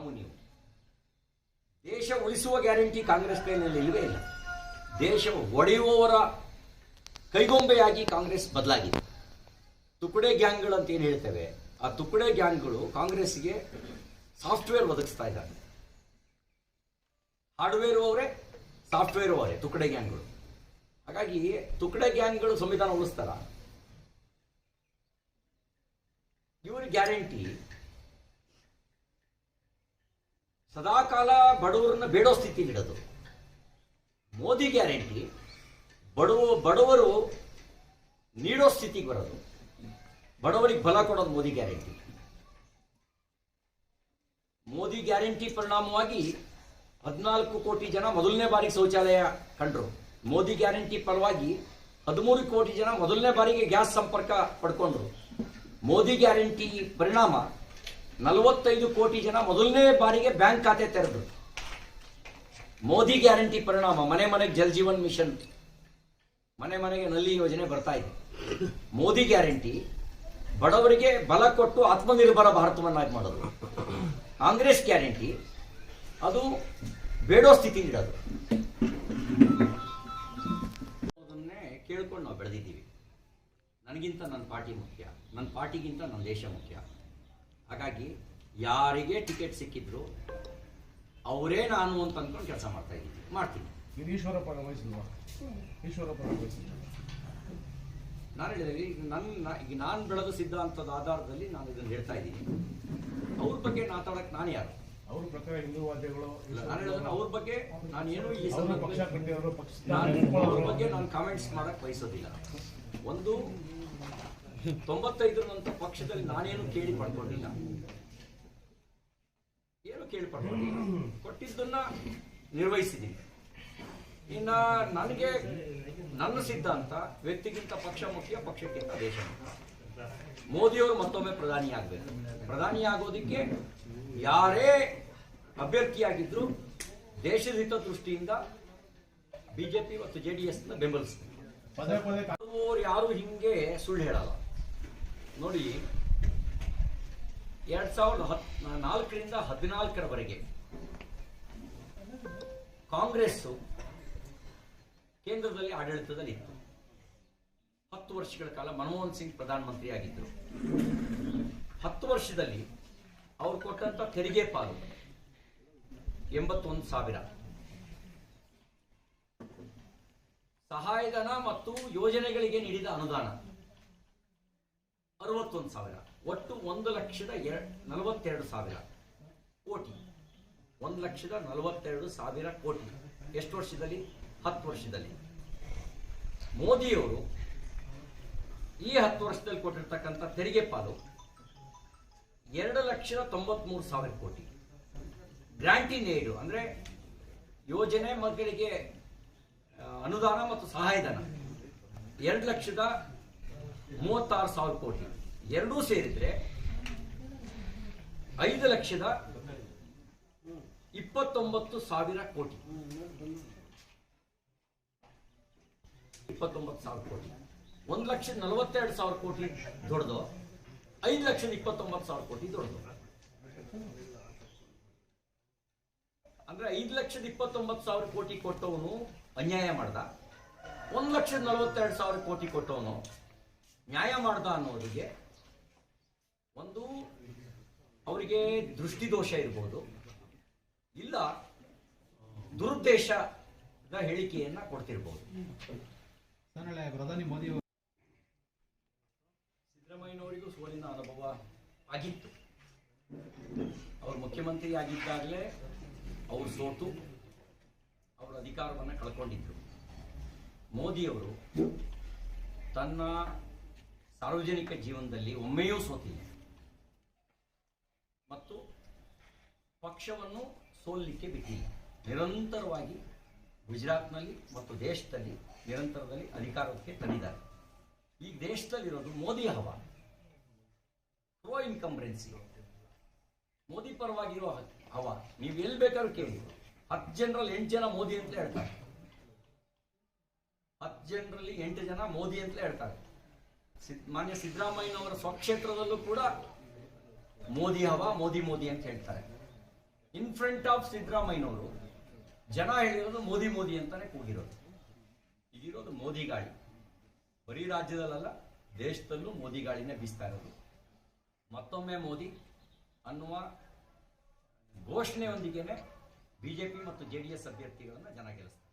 ನಾವು ನೀವು. ದೇಶ ಉಳಿಸುವ ಗ್ಯಾರಂಟಿ ಕಾಂಗ್ರೆಸ್ ಕೈನಲ್ಲಿ ಇಲ್ಲವೇ ಇಲ್ಲ. ದೇಶ ಒಡೆಯುವವರ ಕೈಗೊಂಬೆಯಾಗಿ ಕಾಂಗ್ರೆಸ್ ಬದಲಾಗಿದೆ. ತುಕುಡೆ ಗ್ಯಾಂಗ್ಗಳು ಅಂತ ಏನು ಹೇಳ್ತೇವೆ? ಆ ತುಕುಡೆ ಗ್ಯಾಂಗ್ಗಳು ಕಾಂಗ್ರೆಸ್ಗೆ ಸಾಫ್ಟ್ವೇರ್ ಒದಗಿಸ್ತಾ ಇದ್ದಾರೆ. ಹಾರ್ಡ್ವೇರ್ ಅವರೇ, ಸಾಫ್ಟ್ವೇರ್ ಅವರೇ, ತುಕಡೆ ಗ್ಯಾಂಗ್ಗಳು. ಹಾಗಾಗಿ ತುಕಡೆ ಗ್ಯಾಂಗ್ಗಳು ಸಂವಿಧಾನ ಉಳಿಸ್ತಾರ. ಇವರ ಗ್ಯಾರಂಟಿ ಸದಾಕಾಲ ಬಡವರನ್ನ ಬೇಡೋ ಸ್ಥಿತಿ ಇಡೋದು ಮೋದಿ ಗ್ಯಾರಂಟಿ, ಬಡವ, ಬಡವರು ನೀಡೋ ಸ್ಥಿತಿಗೆ ಬರೋದು. ಬಡವರಿಗೆ ಬಲ ಕೊಡೋದು ಮೋದಿ ಗ್ಯಾರಂಟಿ. ಮೋದಿ ಗ್ಯಾರಂಟಿ ಪರಿಣಾಮವಾಗಿ ಹದಿನಾಲ್ಕು ಕೋಟಿ ಜನ ಮೊದಲನೇ ಬಾರಿಗೆ ಶೌಚಾಲಯ ಕಂಡ್ರು. ಮೋದಿ ಗ್ಯಾರಂಟಿ ಪರವಾಗಿ ಹದಿಮೂರು ಕೋಟಿ ಜನ ಮೊದಲನೇ ಬಾರಿಗೆ ಗ್ಯಾಸ್ ಸಂಪರ್ಕ ಪಡ್ಕೊಂಡ್ರು. ಮೋದಿ ಗ್ಯಾರಂಟಿ ಪರಿಣಾಮ ನಲವತ್ತೈದು ಕೋಟಿ ಜನ ಮೊದಲನೇ ಬಾರಿಗೆ ಬ್ಯಾಂಕ್ ಖಾತೆ ತೆರೆದ್ರು. ಮೋದಿ ಗ್ಯಾರಂಟಿ ಪರಿಣಾಮ, ಮನೆ ಮನೆಗೆ ಜಲ್ ಜೀವನ್ ಮಿಷನ್. ಮನೆ ಮನೆಗೆ ನಲ್ಲಿ ಯೋಜನೆ ಬರ್ತಾ ಇದೆ. ಮೋದಿ ಗ್ಯಾರಂಟಿ, ಬಡವರಿಗೆ ಬಲ ಕೊಟ್ಟು ಆತ್ಮನಿರ್ಭರ ಭಾರತವನ್ನಾಗಿ ಮಾಡೋದು. ಕಾಂಗ್ರೆಸ್ ಗ್ಯಾರಂಟಿ, ಅದು ಬೇಡೋ ಸ್ಥಿತಿ ಇಡೋದು ಅದನ್ನೇ ಕೇಳ್ಕೊಂಡು ನಾವು ಬೆಳೆದಿದ್ದೀವಿ. ನನಗಿಂತ ನನ್ನ ಪಾರ್ಟಿ ಮುಖ್ಯ ನನ್ನ ಪಾರ್ಟಿಗಿಂತ ನನ್ನ ದೇಶ ಮುಖ್ಯ. ಹಾಗಾಗಿ ಯಾರಿಗೆ ಟಿಕೆಟ್ ಸಿಕ್ಕಿದ್ರು ಅವರೇ ನಾನು ಅಂತ ಅಂದ್ಕೊಂಡು ಕೆಲಸ ಮಾಡ್ತಾ ಇದ್ದೀನಿ. ಮಾಡ್ತೀನಿ. ಇದು ಈಶ್ವರಪ್ಪ ವಹಿಸಿಲ್ವಾ? ಈಶ್ವರಪ್ಪ ವಹಿಸಿಲ್ಲ ನಾನು ಹೇಳಿದೆ ಈಗ ನನ್ನ ಈಗ ನಾನು ಬೆಳೆದ ಸಿದ್ಧಾಂತದ ಆಧಾರದಲ್ಲಿ ನಾನು ಇದನ್ನು ಹೇಳ್ತಾ ಇದ್ದೀನಿ. ಅವ್ರ ಬಗ್ಗೆ ಮಾತಾಡಕ್ಕೆ ನಾನು ಯಾರು? ಅವ್ರ ಪ್ರಕಾರ ಹಿಂದೂವಾದಿಗಳು ಇಲ್ಲ, ನಾನು ಹೇಳೋದನ್ನ ಅವ್ರ ಬಗ್ಗೆ ನಾನು ಏನು ಈ ಪಕ್ಷ ಸಂದರ್ಭದಲ್ಲಿ ಪಕ್ಷ ನಾನು ಅವ್ರ ಬಗ್ಗೆ ನಾನು ಕಾಮೆಂಟ್ಸ್ ಮಾಡಕ್ಕೆ ಬಯಸೋದಿಲ್ಲ. ಒಂದು ತೊಂಬತ್ತೈದರ ನಂತರ ಪಕ್ಷದಲ್ಲಿ ನಾನೇನು ಕೇಳಿ ಪಡ್ಕೊಂಡಿಲ್ಲ ಏನು ಕೇಳಿ ಪಡ್ಕೊಂಡಿಲ್ಲ ಕೊಟ್ಟಿದ್ದನ್ನ ನಿರ್ವಹಿಸಿದ್ದೀನಿ. ಇನ್ನ ನನಗೆ ನನ್ನ ಸಿದ್ಧಾಂತ ವ್ಯಕ್ತಿಗಿಂತ ಪಕ್ಷ ಮುಖ್ಯ ಪಕ್ಷಕ್ಕಿಂತ ದೇಶ ಮೋದಿಯವರು ಮತ್ತೊಮ್ಮೆ ಪ್ರಧಾನಿ ಆಗಬೇಕು. ಪ್ರಧಾನಿ ಆಗೋದಿಕ್ಕೆ ಯಾರೇ ಅಭ್ಯರ್ಥಿಯಾಗಿದ್ರು ದೇಶದ ಹಿತದೃಷ್ಟಿಯಿಂದ ಬಿಜೆಪಿ ಮತ್ತು ಜೆ ಡಿ ಎಸ್ ಬೆಂಬಲಿಸ್ತಾರೆ ಯಾರು ಹಿಂಗೆ ಸುಳ್ಳು ಹೇಳಲ್ಲ. ನೋಡಿ, ಎರಡ್ ಸಾವಿರದ ಹತ್, ನಾಲ್ಕರಿಂದ ಹದಿನಾಲ್ಕರವರೆಗೆ ಕಾಂಗ್ರೆಸ್ ಕೇಂದ್ರದಲ್ಲಿ ಆಡಳಿತದಲ್ಲಿ ಇತ್ತು. ಹತ್ತು ವರ್ಷಗಳ ಕಾಲ ಮನಮೋಹನ್ ಸಿಂಗ್ ಪ್ರಧಾನಮಂತ್ರಿ ಆಗಿದ್ದರು ಹತ್ತು ವರ್ಷದಲ್ಲಿ ಅವರು ಕೊಟ್ಟಂತ ತೆರಿಗೆ ಪಾಲು ಎಂಬತ್ತೊಂದು ಸಾವಿರ. ಸಹಾಯಧನ ಮತ್ತು ಯೋಜನೆಗಳಿಗೆ ನೀಡಿದ ಅನುದಾನ. ಅರವತ್ತೊಂದು ಸಾವಿರ. ಒಟ್ಟು ಒಂದು ಲಕ್ಷದ ಎರ ನಲವತ್ತೆರಡು ಸಾವಿರ ಕೋಟಿ. ಒಂದು ಲಕ್ಷದ ನಲವತ್ತೆರಡು ಸಾವಿರ ಕೋಟಿ. ಎಷ್ಟು ವರ್ಷದಲ್ಲಿ? ಹತ್ತು ವರ್ಷದಲ್ಲಿ. ಮೋದಿಯವರು ಈ ಹತ್ತು ವರ್ಷದಲ್ಲಿ ಕೊಟ್ಟಿರ್ತಕ್ಕಂಥ ತೆರಿಗೆ ಪಾಲು ಎರಡು ಲಕ್ಷದ ತೊಂಬತ್ಮೂರು ಸಾವಿರ ಕೋಟಿ. ಗ್ರಾಂಟಿ ನೀಡು, ಅಂದರೆ ಯೋಜನೆ ಮಕ್ಕಳಿಗೆ ಅನುದಾನ ಮತ್ತು ಸಹಾಯಧನ. ಎರಡು ಲಕ್ಷದ ಮೂವತ್ತಾರು ಸಾವಿರ ಕೋಟಿ. ಎರಡೂ ಸೇರಿದ್ರೆ ಐದು ಲಕ್ಷದ ಇಪ್ಪತ್ತೊಂಬತ್ತು ಸಾವಿರ ಕೋಟಿ. ಇಪ್ಪತ್ತೊಂಬತ್ತು ಸಾವಿರ ಕೋಟಿ. ಒಂದು ಲಕ್ಷದ ನಲವತ್ತೆರಡು ಸಾವಿರ ಕೋಟಿ ದೊಡ್ಡದು. ಐದು ಲಕ್ಷದ ಇಪ್ಪತ್ತೊಂಬತ್ತು ಸಾವಿರ ಕೋಟಿ ದೊಡ್ಡದು. ಅಂದ್ರೆ ಐದು ಲಕ್ಷದ ಇಪ್ಪತ್ತೊಂಬತ್ತು ಸಾವಿರ ಕೋಟಿ ಕೊಟ್ಟವನು ಅನ್ಯಾಯ ಮಾಡ್ದ. ಒಂದು ಲಕ್ಷದ ನಲವತ್ತೆರಡು ಸಾವಿರ ಕೋಟಿ ಕೊಟ್ಟವನು ನ್ಯಾಯ ಮಾಡ್ದ ಅನ್ನೋರಿಗೆ ಒಂದು ಅವರಿಗೆ ದೃಷ್ಟಿದೋಷ ಇರ್ಬೋದು ಇಲ್ಲ ದುರುದ್ದೇಶದ ಹೇಳಿಕೆಯನ್ನ ಕೊಡ್ತಿರ್ಬೋದು. ಪ್ರಧಾನಿ ಮೋದಿ ಸಿದ್ದರಾಮಯ್ಯನವರಿಗೂ ಸೋಲಿನ ಅನುಭವ ಆಗಿತ್ತು. ಅವರು ಮುಖ್ಯಮಂತ್ರಿ ಆಗಿದ್ದಾಗಲೇ ಅವರು ಸೋತು ಅವರ ಅಧಿಕಾರವನ್ನು ಕಳ್ಕೊಂಡಿದ್ರು. ಮೋದಿಯವರು ತನ್ನ ಸಾರ್ವಜನಿಕ ಜೀವನದಲ್ಲಿ ಒಮ್ಮೆಯೂ ಸೋತಿಲ್ಲ. ಮತ್ತು ಪಕ್ಷವನ್ನು ಸೋಲಿಕ್ಕೆ ಬಿಟ್ಟಿಲ್ಲ. ನಿರಂತರವಾಗಿ ಗುಜರಾತ್ನಲ್ಲಿ ಮತ್ತು ದೇಶದಲ್ಲಿ ನಿರಂತರದಲ್ಲಿ ಅಧಿಕಾರಕ್ಕೆ ತಂದಿದ್ದಾರೆ. ಈ ದೇಶದಲ್ಲಿರೋದು ಮೋದಿ ಹವಾ. ಪ್ರೋ ಇನ್ಕಂಬ್ರೆನ್ಸಿ ಮೋದಿ ಪರವಾಗಿರೋ ಹವಾ. ನೀವು ಎಲ್ಲಿ ಬೇಕಾದ್ರೂ ಕೇಳಿ. ಹತ್ತು ಜನರಲ್ಲಿ ಎಂಟು ಜನ ಮೋದಿ ಅಂತ ಹೇಳ್ತಾರೆ. ಹತ್ತು ಜನರಲ್ಲಿ ಎಂಟು ಜನ ಮೋದಿ ಅಂತಲೇ ಹೇಳ್ತಾರೆ. ಮಾನ್ಯ ಸಿದ್ದರಾಮಯ್ಯನವರ ಸ್ವಕ್ಷೇತ್ರದಲ್ಲೂ ಕೂಡ ಮೋದಿ ಹವ, ಮೋದಿ ಮೋದಿ ಅಂತ ಹೇಳ್ತಾರೆ. ಇನ್ ಫ್ರಂಟ್ ಆಫ್ ಸಿದ್ದರಾಮಯ್ಯನವರು, ಜನ ಹೇಳಿರೋದು ಮೋದಿ ಮೋದಿ ಅಂತಾನೆ ಕೂಗಿರೋದು. ಇದಿರೋದು ಮೋದಿ ಗಾಳಿ. ಬರೀ ರಾಜ್ಯದಲ್ಲ ದೇಶದಲ್ಲೂ ಮೋದಿ ಗಾಳಿನೇ ಬೀಸ್ತಾ ಇರೋದು. ಮತ್ತೊಮ್ಮೆ ಮೋದಿ ಅನ್ನುವ ಘೋಷಣೆಯೊಂದಿಗೆನೆ ಬಿಜೆಪಿ ಮತ್ತು ಜೆ ಡಿ ಎಸ್ ಅಭ್ಯರ್ಥಿಗಳನ್ನು ಜನ ಗೆಲ್ಲಿಸ್ತಾರೆ.